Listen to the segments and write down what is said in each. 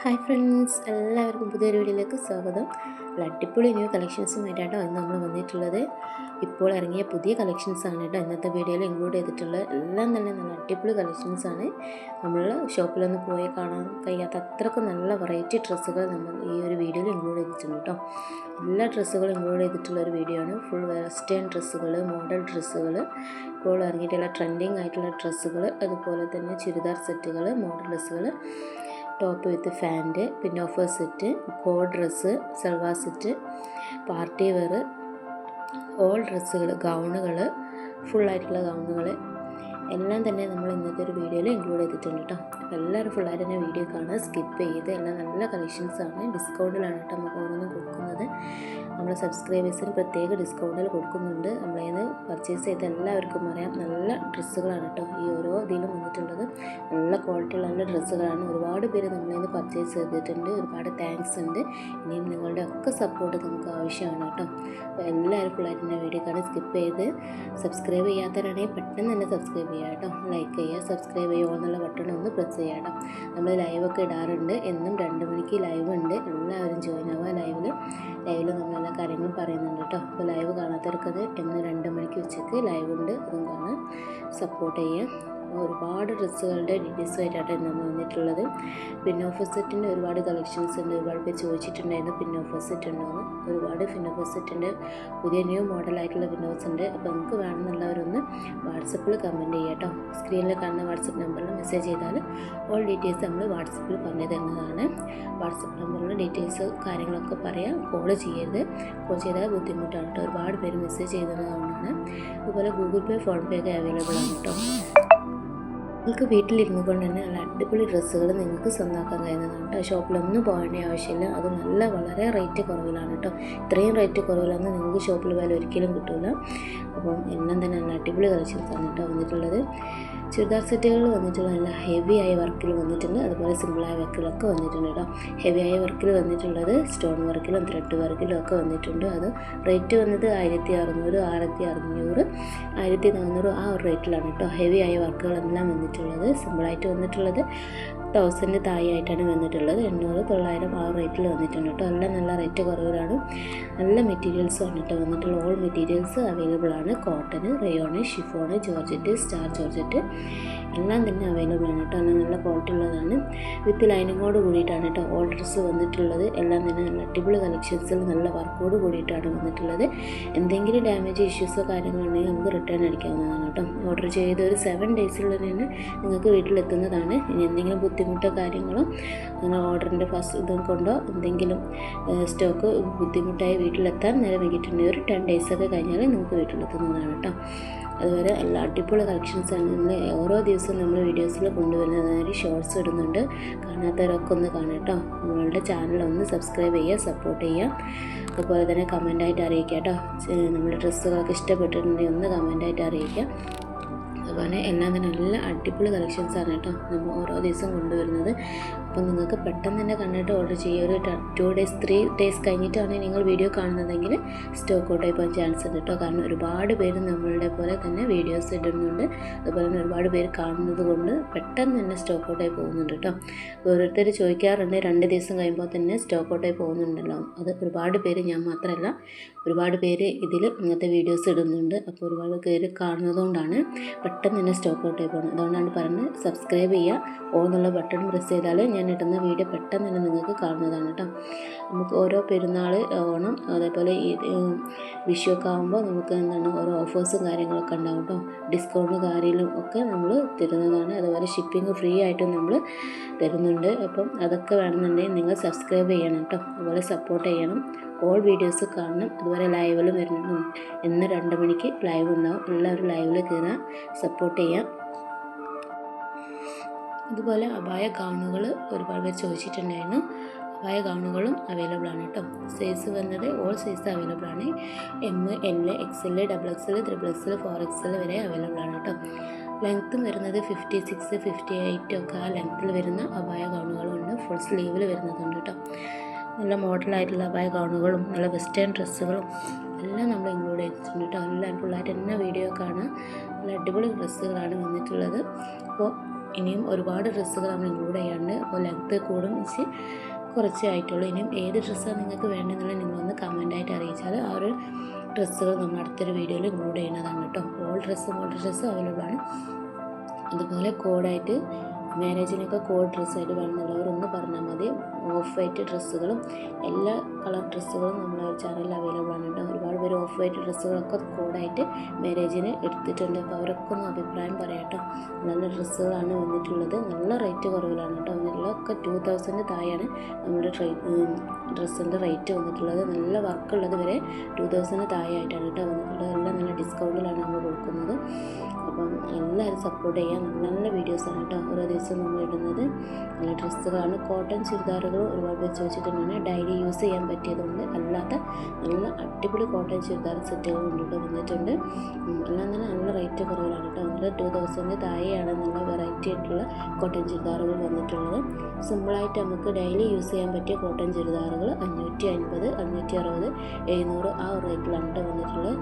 Hi friends എല്ലാവർക്കും പുതിയൊരു വീഡിയോയിലേക്ക് സ്വാഗതം. അടിപൊളി ന്യൂ കളക്ഷൻസുമായിട്ടാണ് ഇന്ന് നമ്മൾ വന്നിട്ടുള്ളത്. ഇപ്പോൾ ഇറങ്ങിയ പുതിയ കളക്ഷൻസാണ് കേട്ടോ ഇന്നത്തെ വീഡിയോയിൽ ഇൻക്ലൂഡ് ചെയ്തിട്ടുള്ളത്. എല്ലാം തന്നെ നല്ല അടിപൊളി കളക്ഷൻസാണ് നമ്മൾ ഷോപ്പിലൊന്ന് പോയി കാണാൻ കഴിയാത്ത അത്രയ്ക്ക് നല്ല വെറൈറ്റി ഡ്രസ്സുകൾ നമ്മൾ ഈ ഒരു വീഡിയോയിൽ ഇൻക്ലൂഡ് ചെയ്തിട്ടുണ്ട് കേട്ടോ. എല്ലാ ഡ്രസ്സുകളും ഇൻക്ലൂഡ് ചെയ്തിട്ടുള്ള ഒരു വീഡിയോ ആണ്. ഫുൾ വെസ്റ്റേൺ ഡ്രസ്സുകൾ മോഡൽ ഡ്രസ്സുകൾ ഇപ്പോൾ ഇറങ്ങിയിട്ടുള്ള ട്രെൻഡിങ് ആയിട്ടുള്ള ഡ്രസ്സുകൾ അതുപോലെ തന്നെ ചുരിദാർ സെറ്റുകൾ മോഡൽ ഡ്രസ്സുകൾ top with pant offer set coord dress salwar set party wear all ഡ്രസ്സുകൾ ഗൗണുകൾ ഫുള്ളായിട്ടുള്ള ഗൗണുകൾ എല്ലാം തന്നെ നമ്മൾ ഇന്നത്തെ ഒരു വീഡിയോയിൽ ഇൻക്ലൂഡ് ചെയ്തിട്ടുണ്ട് കേട്ടോ. എല്ലാവരും ഫുള്ളായിട്ട് തന്നെ വീഡിയോ കാണുക സ്കിപ്പ് ചെയ്ത് എല്ലാം നല്ല കളക്ഷൻസാണ് ഡിസ്കൗണ്ടിലാണ് കേട്ടോ നമുക്ക് ഓരോന്നും കൊടുക്കുന്നത്. നമ്മൾ സബ്സ്ക്രൈബേഴ്സിന് പ്രത്യേക ഡിസ്കൗണ്ടിൽ കൊടുക്കുന്നുണ്ട്. നമ്മളതിന് പർച്ചേസ് ചെയ്ത എല്ലാവർക്കും അറിയാം. നല്ല ഡ്രസ്സുകളാണ് കേട്ടോ ഈ ഓരോ ഇതിലും വന്നിട്ടുള്ളത്. നല്ല ക്വാളിറ്റിയുള്ള നല്ല ഡ്രസ്സുകളാണ്. ഒരുപാട് പേര് നമ്മളേന്ന് പർച്ചേസ് ചെയ്തിട്ടുണ്ട്. ഒരുപാട് താങ്ക്സ് ഉണ്ട്. ഇനിയും നിങ്ങളുടെ ഒക്കെ സപ്പോർട്ട് നമുക്ക് ആവശ്യമാണ് കേട്ടോ. അപ്പോൾ എല്ലാവരും ഫുള്ളായിട്ട് വീഡിയോ കാണാൻ സ്കിപ്പ് ചെയ്ത് സബ്സ്ക്രൈബ് ചെയ്യാത്തവരാണെങ്കിൽ പെട്ടെന്ന് തന്നെ സബ്സ്ക്രൈബ് ചെയ്യുക കേട്ടോ ലൈക്ക് ചെയ്യുക സബ്സ്ക്രൈബ് ചെയ്യുക എന്നുള്ള ബട്ടൺ ഒന്ന് പ്രസ് കേട്ടോ നമ്മൾ ലൈവൊക്കെ ഇടാറുണ്ട്. എന്നും രണ്ട് മണിക്ക് ലൈവ് ഉണ്ട്. എല്ലാവരും ജോയിൻ ആവുക ലൈവിൽ ലൈവിൽ നമ്മൾ എല്ലാ കാര്യങ്ങളും പറയുന്നുണ്ട് കേട്ടോ. അപ്പോൾ ലൈവ് കാണാത്തവർക്കത് എന്നും രണ്ട് മണിക്ക് ഉച്ചയ്ക്ക് ലൈവ് ഉണ്ട്. അതും കാണാൻ സപ്പോർട്ട് ചെയ്യുക. ഒരുപാട് ഡ്രസ്സുകളുടെ ഡീറ്റെയിൽസുമായിട്ടാണ് നമ്മൾ വന്നിട്ടുള്ളത്. ഓഫ് സെറ്റിന്റെ ഒരുപാട് കളക്ഷൻസ് ഉണ്ട്. ഒരുപാട് പേര് ചോദിച്ചിട്ടുണ്ടായിരുന്നു ഓഫ് സെറ്റ് ഉണ്ടോയെന്ന് ഒരുപാട് പിൻ ഓഫ് സെറ്റിന്റെ പുതിയ ന്യൂ മോഡലായിട്ടുള്ള വിൻഡോസ് ഉണ്ട്. അപ്പോൾ നിങ്ങൾക്ക് വേണമെന്നുള്ളവരൊന്ന് വാട്സപ്പിൽ കമന്റ് ചെയ്യുക കേട്ടോ. സ്ക്രീനിൽ കാണുന്ന വാട്സപ്പ് നമ്പറിൽ മെസ്സേജ് ചെയ്താൽ ഓൾ ഡീറ്റെയിൽസ് നമ്മൾ വാട്സപ്പിൽ പറഞ്ഞു തരുന്നതാണ്. വാട്സപ്പ് നമ്പറിൽ ഡീറ്റെയിൽസ് കാര്യങ്ങളൊക്കെ പറയാം. കോൾ ചെയ്യരുത്. കോൾ ചെയ്താൽ ബുദ്ധിമുട്ടാണ് കേട്ടോ. ഒരുപാട് പേര് മെസ്സേജ് ചെയ്തതാണ് അതുപോലെ ഗൂഗിൾ പേ ഫോൺ പേ ഒക്കെ അവൈലബിൾ ആണ് കേട്ടോ. നിങ്ങൾക്ക് വീട്ടിലിരുന്നു കൊണ്ട് തന്നെ നല്ല അടിപൊളി ഡ്രസ്സുകൾ നിങ്ങൾക്ക് സ്വന്തമാക്കാൻ കഴിയുന്നതാണ് കേട്ടോ. ഷോപ്പിലൊന്നും പോകേണ്ട ആവശ്യമില്ല. അത് നല്ല വളരെ റേറ്റ് കുറവിലാണ് കേട്ടോ. ഇത്രയും റേറ്റ് കുറവിലൊന്നും നിങ്ങൾക്ക് ഷോപ്പിൽ പോയാൽ ഒരിക്കലും കിട്ടില്ല അപ്പം എല്ലാം തന്നെ നല്ല അടിപൊളി കളക്ഷൻസാണ് കേട്ടോ വന്നിട്ടുള്ളത്. ചുരിദാർ സെറ്റുകൾ വന്നിട്ടുള്ള നല്ല ഹെവി ആയ വർക്കിൽ വന്നിട്ടുണ്ട്. അതുപോലെ സിമ്പിളായ വർക്കിലൊക്കെ വന്നിട്ടുണ്ട് കേട്ടോ ഹെവി ആയ വർക്കിൽ വന്നിട്ടുള്ളത് സ്റ്റോൺ വർക്കിലും ത്രെഡ് വർക്കിലും ഒക്കെ വന്നിട്ടുണ്ട്. അത് റേറ്റ് വന്നത് ആയിരത്തി അറുന്നൂറ് ആയിരത്തി അറുന്നൂറ് ആയിരത്തി നാനൂറ് ആ ഒരു റേറ്റിലാണ് കേട്ടോ ഹെവി ആയ വർക്കുകളെല്ലാം വന്നിട്ടുള്ളത്. സിമ്പിളായിട്ട് വന്നിട്ടുള്ളത്. തൗസൻഡ് താഴെയായിട്ടാണ് വന്നിട്ടുള്ളത്. എണ്ണൂറ് തൊള്ളായിരം ആ റേറ്റിൽ വന്നിട്ടുണ്ട് കേട്ടോ എല്ലാം നല്ല റേറ്റ് കുറവിലാണ്. നല്ല മെറ്റീരിയൽസ് വന്നിട്ട് വന്നിട്ടുള്ള ഓൾ മെറ്റീരിയൽസ് അവൈലബിൾ ആണ്. Cotton rayon chiffon georgette star georgette എല്ലാം തന്നെ അവൈലബിൾ ആണ് കേട്ടോ. എല്ലാം നല്ല ക്വാളിറ്റി ഉള്ളതാണ്. വിത്ത് ലൈനിങ്ങോട് കൂടിയിട്ടാണ് കേട്ടോ ഓൾ ഡ്രസ്സ് വന്നിട്ടുള്ളത്. എല്ലാം തന്നെ നല്ല അടിപൊളി കളക്ഷൻസിൽ നല്ല വർക്കോട് കൂടിയിട്ടാണ് വന്നിട്ടുള്ളത്. എന്തെങ്കിലും ഡാമേജ് ഇഷ്യൂസോ കാര്യങ്ങളുണ്ടെങ്കിൽ നമുക്ക് റിട്ടേൺ അടിക്കാവുന്നതാണ് കേട്ടോ. ഓർഡർ ചെയ്ത് ഒരു സെവൻ ഡേയ്സിലുള്ള തന്നെ നിങ്ങൾക്ക് വീട്ടിലെത്തുന്നതാണ്. ഇനി എന്തെങ്കിലും ബുദ്ധിമുട്ടോ കാര്യങ്ങളോ അങ്ങനെ ഓർഡറിന്റെ ഫസ്റ്റ് ഇതും കൊണ്ടോ എന്തെങ്കിലും സ്റ്റോക്ക് ബുദ്ധിമുട്ടായി വീട്ടിലെത്താൻ നേരെ വൈകിട്ടുണ്ടെങ്കിൽ ഒരു ടെൻ ഡേയ്സൊക്കെ കഴിഞ്ഞാൽ നിങ്ങൾക്ക് വീട്ടിലെത്തുന്നതാണ് കേട്ടോ. അതുപോലെ എല്ലാ അടിപൊളി കളക്ഷൻസാണ് നമ്മൾ ഓരോ ദിവസവും നമ്മൾ വീഡിയോസിൽ കൊണ്ടുവരുന്നതായി ഷോർട്സ് ഇടുന്നുണ്ട്. കാണാത്തവരൊക്കെ ഒന്ന് കാണാം നമ്മളുടെ ചാനൽ ഒന്ന് സബ്സ്ക്രൈബ് ചെയ്യുക സപ്പോർട്ട് ചെയ്യുക. അതുപോലെ തന്നെ കമന്റായിട്ട് അറിയിക്കുക കേട്ടോ. നമ്മുടെ ഡ്രസ്സുകളൊക്കെ ഇഷ്ടപ്പെട്ടിട്ടുണ്ടെങ്കിൽ ഒന്ന് കമന്റായിട്ട് അറിയിക്കുക. അതുപോലെ എല്ലാം തന്നെ നല്ല അടിപൊളി കളക്ഷൻസ് ആണ് കേട്ടോ. നമ്മൾ ഓരോ ദിവസം കൊണ്ടുവരുന്നത്. അപ്പോൾ നിങ്ങൾക്ക് പെട്ടെന്ന് തന്നെ കണ്ടിട്ട് ഓർഡർ ചെയ്യുക. ഒരു ടു ഡേയ്സ് ത്രീ ഡേയ്സ് കഴിഞ്ഞിട്ടാണ് നിങ്ങൾ വീഡിയോ കാണുന്നതെങ്കിൽ സ്റ്റോക്ക് ഔട്ടായി പോകാൻ ചാൻസ് ഉണ്ട് കാരണം ഒരുപാട് പേര് നമ്മളുടെ പോലെ തന്നെ വീഡിയോസ് ഇടുന്നുണ്ട്. അതുപോലെ തന്നെ ഒരുപാട് പേര് കാണുന്നത് കൊണ്ട് പെട്ടെന്ന് തന്നെ സ്റ്റോക്ക് ഔട്ടായി പോകുന്നുണ്ട് കേട്ടോ. ഓരോരുത്തർ ചോദിക്കാറുണ്ട് രണ്ട് ദിവസം കഴിയുമ്പോൾ തന്നെ സ്റ്റോക്ക് ഔട്ടായി പോകുന്നുണ്ടല്ലോ? അത് ഒരുപാട് പേര് ഞാൻ മാത്രമല്ല ഒരുപാട് പേര് ഇതിൽ ഇങ്ങനത്തെ വീഡിയോസ് ഇടുന്നുണ്ട്. അപ്പോൾ ഒരുപാട് പേര് കാണുന്നതുകൊണ്ടാണ് പെട്ടെന്ന് തന്നെ സ്റ്റോക്ക് ഔട്ടായി പോകുന്നത്. അതുകൊണ്ടാണ് പറഞ്ഞത് സബ്സ്ക്രൈബ് ചെയ്യുക. ഓ എന്നുള്ള ബട്ടൺ പ്രസ് ചെയ്താൽ ഞാൻ ഇടുന്ന വീഡിയോ പെട്ടെന്ന് തന്നെ നിങ്ങൾക്ക് കാണുന്നതാണ് കേട്ടോ. നമുക്ക് ഓരോ പെരുന്നാൾ ഓണം അതേപോലെ വിഷു ഒക്കെ ആകുമ്പോൾ നമുക്ക് എന്താണ് ഓരോ ഓഫേഴ്സും കാര്യങ്ങളൊക്കെ ഉണ്ടാവും കേട്ടോ. ഡിസ്കൗണ്ട് കാര്യങ്ങളും ഒക്കെ നമ്മൾ തരുന്നതാണ്. അതുപോലെ ഷിപ്പിംഗ് ഫ്രീ ആയിട്ടും നമ്മൾ തരുന്നുണ്ട്. അപ്പം അതൊക്കെ വേണമെന്നുണ്ടെങ്കിൽ നിങ്ങൾ സബ്സ്ക്രൈബ് ചെയ്യണം കേട്ടോ. അതുപോലെ സപ്പോർട്ട് ചെയ്യണം. ഓൾ വീഡിയോസ് കാണണം. അതുപോലെ ലൈവിലും വരുന്നുണ്ട് ഇന്ന് രണ്ട് മണിക്ക് ലൈവ് ഉണ്ടാവും. എല്ലാവരും ലൈവിൽ കയറാം. സപ്പോർട്ട് ചെയ്യാം. അതുപോലെ അപായ ഗൗണുകൾ ഒരുപാട് പേര് ചോദിച്ചിട്ടുണ്ടായിരുന്നു. അപായ ഗൗണുകളും അവൈലബിൾ ആണ് കേട്ടോ സൈസ് വന്നത് ഓൾ സൈസ് അവൈലബിൾ ആണ്. M L X L double X L triple X L four X L വരെ അവൈലബിൾ ആണ് കേട്ടോ ലെങ്ത്തും വരുന്നത് ഫിഫ്റ്റി സിക്സ് ഫിഫ്റ്റി എയ്റ്റ് ഒക്കെ ആ ലെങ്ത്തിൽ വരുന്ന അപായ ഗൗണുകളുണ്ട് ഫുൾ സ്ലീവിൽ വരുന്നതുണ്ട് കേട്ടോ നല്ല മോഡൽ ആയിട്ടുള്ള അപായ ഗൗണുകളും നല്ല വെസ്റ്റേൺ ഡ്രസ്സുകളും എല്ലാം നമ്മൾ ഇൻക്ലൂഡ് ചെയ്തിട്ടുണ്ട് കേട്ടോ എല്ലാം ഫുള്ളായിട്ട് തന്നെ വീഡിയോ കാണാം നല്ല അടിപൊളി ഡ്രസ്സുകളാണ് വന്നിട്ടുള്ളത് അപ്പോൾ ഇനിയും ഒരുപാട് ഡ്രസ്സുകൾ നമ്മൾ ഇൻക്ലൂഡ് ചെയ്യാണ്ട് അപ്പോൾ ലെങ്ത്ത് കൂടും വെച്ച് കുറച്ചേ ആയിട്ടുള്ളൂ. ഇനിയും ഏത് ഡ്രസ്സാണ് നിങ്ങൾക്ക് വേണ്ടതെന്നുള്ളത് നിങ്ങളൊന്ന് കമന്റായിട്ട് അറിയിച്ചാൽ ആ ഒരു ഡ്രസ്സുകൾ നമ്മൾ അടുത്തൊരു വീഡിയോയിൽ ഇൻക്ലൂഡ് ചെയ്യുന്നതാണ് കേട്ടോ. ഓൾ ഡ്രസ്സും ഓൾ ഡ്രസ്സും അവൈലബിൾ ആണ്. അതുപോലെ കോഡായിട്ട് മാരേജിനൊക്കെ കോഡ് ഡ്രസ്സായിട്ട് വേണമെന്നുള്ളവർ ഒന്ന് പറഞ്ഞാൽ മതി. ഓഫ് വൈറ്റ് ഡ്രസ്സുകളും എല്ലാ കളർ ഡ്രസ്സുകളും നമ്മുടെ ചാനലിൽ അവൈലബിൾ ആണ് കേട്ടോ. ഒരുപാട് പേര് ഓഫ് വൈറ്റ് ഡ്രസ്സുകളൊക്കെ കോഡായിട്ട് മാരേജിന് എടുത്തിട്ടുണ്ട്. അപ്പോൾ അവരൊക്കെ ഒന്ന് അഭിപ്രായം പറയാട്ടോ നല്ല ഡ്രസ്സുകളാണ് വന്നിട്ടുള്ളത്. നല്ല റേറ്റ് കുറവിലാണ് കേട്ടോ. വന്നിട്ടുള്ളത് ഒക്കെ ടു തൗസൻഡ് താഴെയാണ് നമ്മുടെ ഡ്രസ്സിന്റെ റേറ്റ് വന്നിട്ടുള്ളത്. നല്ല വർക്കുള്ളത് വരെ ടു തൗസൻഡ് താഴെ ആയിട്ടാണ് കേട്ടോ വന്നിട്ടുള്ളത്. സപ്പോർട്ട് ചെയ്യാം നല്ല വീഡിയോസാണ് കേട്ടോ ഓരോ ദിവസവും നമ്മൾ ഇടുന്നത്. നല്ല ഡ്രസ്സുകളാണ്. കോട്ടൺ ചുരിദാറുകൾ ഒരുപാട് പേര് ചോദിച്ചിട്ടുണ്ടാണ് ഡെയിലി യൂസ് ചെയ്യാൻ പറ്റിയതുകൊണ്ട് അല്ലാത്ത നല്ല അടിപൊളി കോട്ടൺ ചുരിദാർ സെറ്റുകൾ കൊണ്ടിട്ട് വന്നിട്ടുണ്ട്. എല്ലാം തന്നെ നല്ല റേറ്റ് കുറവാണ് കേട്ടോ. നമ്മൾ ടു തൗസൻഡ് താഴെയാണ് നല്ല വെറൈറ്റി ആയിട്ടുള്ള കോട്ടൺ ചുരിദാറുകൾ വന്നിട്ടുള്ളത്. സിമ്പിളായിട്ട് നമുക്ക് ഡെയിലി യൂസ് ചെയ്യാൻ പറ്റിയ കോട്ടൺ ചുരിദാറുകൾ അഞ്ഞൂറ്റി അൻപത് അഞ്ഞൂറ്റി അറുപത് എഴുന്നൂറ് ആ റേറ്റിലാണ് കേട്ടോ വന്നിട്ടുള്ളത്.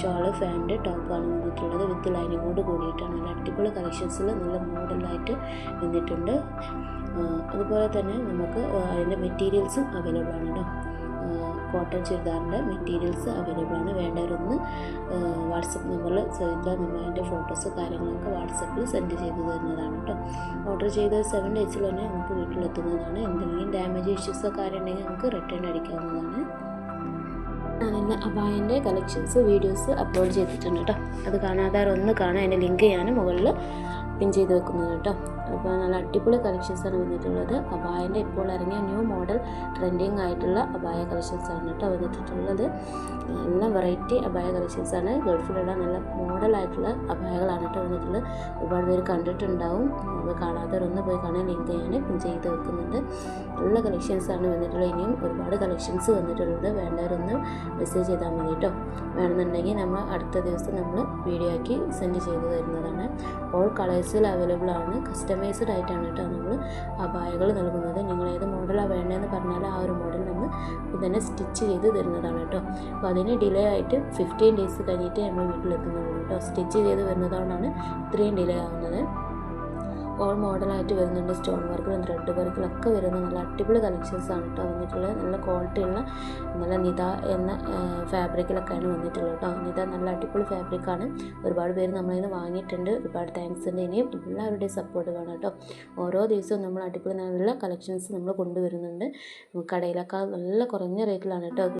ഷോൾ ഫാൻഡ് ടോപ്പാണ് വന്നിട്ടുള്ളത്. വിത്ത് ലൈനിങ്ങോട് കൂടിയിട്ടാണ്. നല്ല അടിപൊളി കളക്ഷൻസിൽ നല്ല മോഡലായിട്ട് വന്നിട്ടുണ്ട്. അതുപോലെ തന്നെ നമുക്ക് അതിന്റെ മെറ്റീരിയൽസും അവൈലബിൾ ആണ് കേട്ടോ കോട്ടൺ ചുരിദാറിന്റെ മെറ്റീരിയൽസ് അവൈലബിൾ ആണ്. വേണ്ടവരൊന്ന് വാട്സപ്പ് നമ്പറിൽ ചെയ്താൽ നമ്മളതിന്റെ ഫോട്ടോസ് കാര്യങ്ങളൊക്കെ വാട്സപ്പിൽ സെൻഡ് ചെയ്തു തരുന്നതാണ് കേട്ടോ ഓർഡർ ചെയ്ത സെവൻ ഡേയ്സിൽ തന്നെ നമുക്ക് വീട്ടിലെത്തുന്നതാണ്. എന്തെങ്കിലും ഡാമേജ് ഇഷ്യൂസോ കാര്യം ഉണ്ടെങ്കിൽ നമുക്ക് റിട്ടേൺ അടിക്കാവുന്നതാണ്. ഞാൻ ഇന്ന് അബായന്റെ കളക്ഷൻസ് വീഡിയോസ് അപ്ലോഡ് ചെയ്തിട്ടുണ്ട് കേട്ടോ അത് കാണാതാറ് ഒന്ന് കാണാൻ അതിന്റെ ലിങ്ക് ഞാൻ മുകളിൽ പിൻ ചെയ്ത് വെക്കുന്നത് കേട്ടോ അപ്പോൾ നല്ല അടിപൊളി കളക്ഷൻസാണ് വന്നിട്ടുള്ളത്. അബായന്റെ ഇപ്പോൾ ഇറങ്ങിയ ന്യൂ മോഡൽ ട്രെൻഡിങ് ആയിട്ടുള്ള അബായ കളക്ഷൻസാണ് കേട്ടോ വന്നിട്ടുള്ളത്. എല്ലാം വെറൈറ്റി അബായ കളക്ഷൻസാണ് ഗൾഫിലുള്ള നല്ല മോഡലായിട്ടുള്ള അബായകളാണ് കേട്ടോ വന്നിട്ടുള്ളത്. ഒരുപാട് പേര് കണ്ടിട്ടുണ്ടാവും. അപ്പോൾ കാണാത്തവരൊന്ന് പോയി കാണാൻ ലിങ്ക് ഞാൻ പിൻ ചെയ്ത് വെക്കുന്നുണ്ട്. നല്ല കളക്ഷൻസാണ് വന്നിട്ടുള്ളത്. ഇനിയും ഒരുപാട് കളക്ഷൻസ് വന്നിട്ടുള്ളത്. വേണ്ടവരൊന്ന് മെസ്സേജ് ചെയ്താൽ മതി കേട്ടോ. വേണമെന്നുണ്ടെങ്കിൽ നമ്മൾ അടുത്ത ദിവസം നമ്മൾ വീഡിയോ ആക്കി സെൻഡ് ചെയ്ത് തരുന്നതാണ്. ഓൾ കളേഴ്സിൽ അവൈലബിൾ ആണ്. കസ്റ്റമൈസ്ഡ് ആയിട്ടാണ് കേട്ടോ നമ്മൾ അബായകൾ നൽകുന്നത്. നിങ്ങൾ ഏത് മോഡലാണ് വേണ്ടതെന്ന് പറഞ്ഞാൽ ആ ഒരു മോഡൽ നമ്മൾ ഇതന്നെ സ്റ്റിച്ച് ചെയ്ത് തരുന്നതാണ് കേട്ടോ. അപ്പോൾ അതിന് ഡിലേ ആയിട്ട് ഫിഫ്റ്റീൻ ഡേയ്സ് കഴിഞ്ഞിട്ട് നമ്മൾ വീട്ടിലെത്തുന്നുള്ളൂ കേട്ടോ. സ്റ്റിച്ച് ചെയ്ത് വരുന്നതുകൊണ്ടാണ് ഇത്രയും ഡിലേ ആവുന്നത്. ഓൾ മോഡലായിട്ട് വരുന്നുണ്ട്. സ്റ്റോൺ വർക്കിലും ത്രെഡ് വർക്കിലൊക്കെ വരുന്ന നല്ല അടിപൊളി കളക്ഷൻസ് ആണ് കേട്ടോ വന്നിട്ടുള്ളത്. നല്ല ക്വാളിറ്റി ഉള്ള നല്ല നിത എന്ന ഫാബ്രിക്കിലൊക്കെയാണ് വന്നിട്ടുള്ളത് കേട്ടോ നിത നല്ല അടിപൊളി ഫാബ്രിക്കാണ് ഒരുപാട് പേര് നമ്മളിൽ നിന്ന് വാങ്ങിയിട്ടുണ്ട്. ഒരുപാട് താങ്ക്സ് ഉണ്ട് ഇനിയും എല്ലാവരുടെയും സപ്പോർട്ട് വേണം കേട്ടോ ഓരോ ദിവസവും നമ്മൾ അടിപൊളി നല്ല കളക്ഷൻസ് നമ്മൾ കൊണ്ടുവരുന്നുണ്ട്. കടയിലൊക്കെ നല്ല കുറഞ്ഞ റേറ്റിലാണ് കേട്ടോ